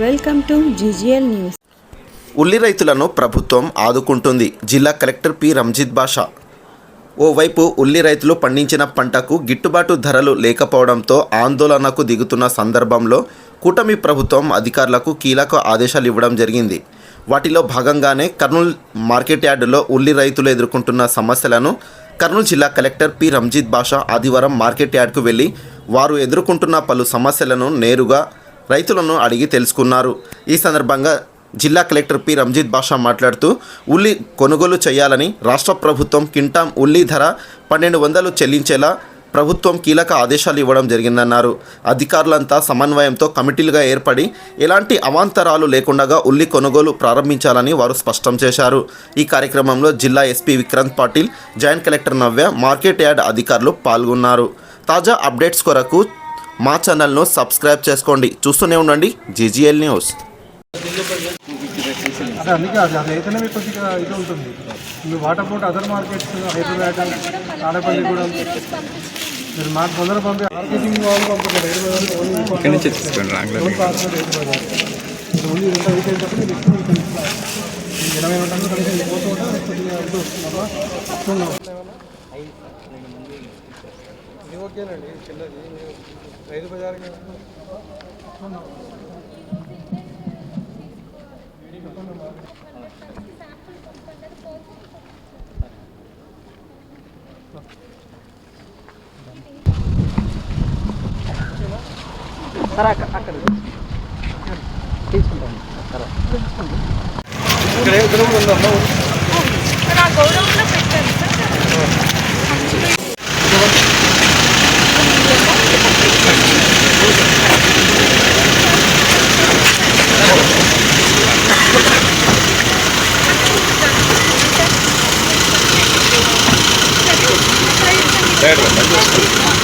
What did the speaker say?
Welcome to GGL news. ఉల్లి రైతులను ప్రభుత్వం ఆదుకుంటుంది జిల్లా కలెక్టర్ పి. రంజిత్ బాషా. ఓవైపు ఉల్లి రైతులు పండించిన పంటకు గిట్టుబాటు ధరలు లేకపోవడంతో ఆందోళనకు దిగుతున్న సందర్భంలో కూటమి ప్రభుత్వం అధికారులకు కీలక ఆదేశాలు ఇవ్వడం జరిగింది. వాటిలో భాగంగానే కర్నూలు మార్కెట్ యార్డులో ఉల్లి రైతులు ఎదుర్కొంటున్న సమస్యలను కర్నూలు జిల్లా కలెక్టర్ పి. రంజిత్ బాషా ఆదివారం మార్కెట్ యార్డ్కు వెళ్ళి వారు ఎదుర్కొంటున్న పలు సమస్యలను నేరుగా రైతులను అడిగి తెలుసుకున్నారు. ఈ సందర్భంగా జిల్లా కలెక్టర్ పి. రంజిత్ బాషా మాట్లాడుతూ ఉల్లి కొనుగోలు చేయాలని రాష్ట్ర ప్రభుత్వం కింటాం ఉల్లి ధర పన్నెండు వందలు చెల్లించేలా ప్రభుత్వం కీలక ఆదేశాలు ఇవ్వడం జరిగిందన్నారు. అధికారులంతా సమన్వయంతో కమిటీలుగా ఏర్పడి ఎలాంటి అవాంతరాలు లేకుండా ఉల్లి కొనుగోలు ప్రారంభించాలని వారు స్పష్టం చేశారు. ఈ కార్యక్రమంలో జిల్లా SP Vikrant Patil joint collector Navya market yard అధికారులు పాల్గొన్నారు. తాజా అప్డేట్స్ కొరకు మా ఛానల్ను సబ్స్క్రైబ్ చేసుకోండి. చూస్తూనే ఉండండి. GGL news. అదే అందుకే అది అది అయితేనే మీకు కొద్దిగా ఇది ఉంటుంది. మీరు water boat other markets Hyderabad Adapalli కూడా మీరు మాకు తొందర పంపి మార్కెటింగ్ వాళ్ళు పంపుతారు. హైదరాబాద్ ఓన్లీ ఇక్కడి నుంచి తీసుకోండి రాంగ్లో ఓన్లీ పార్సల్ హైదరాబాద్ ఇప్పుడు ఓన్లీ ఎంత వీక్ అయినప్పుడు మీరు ఎక్కువ మీకు మీకు ఇరవై ఉంటుంది కనీసం పోతూ ఉంటా కొద్దిగా ఇది ఓకేనండి చిన్నది. రైతు బజార్కి ఇక్కడ ఏ దూరం ఉందమ్మా సైడ్ రా, బంద్ சைடில்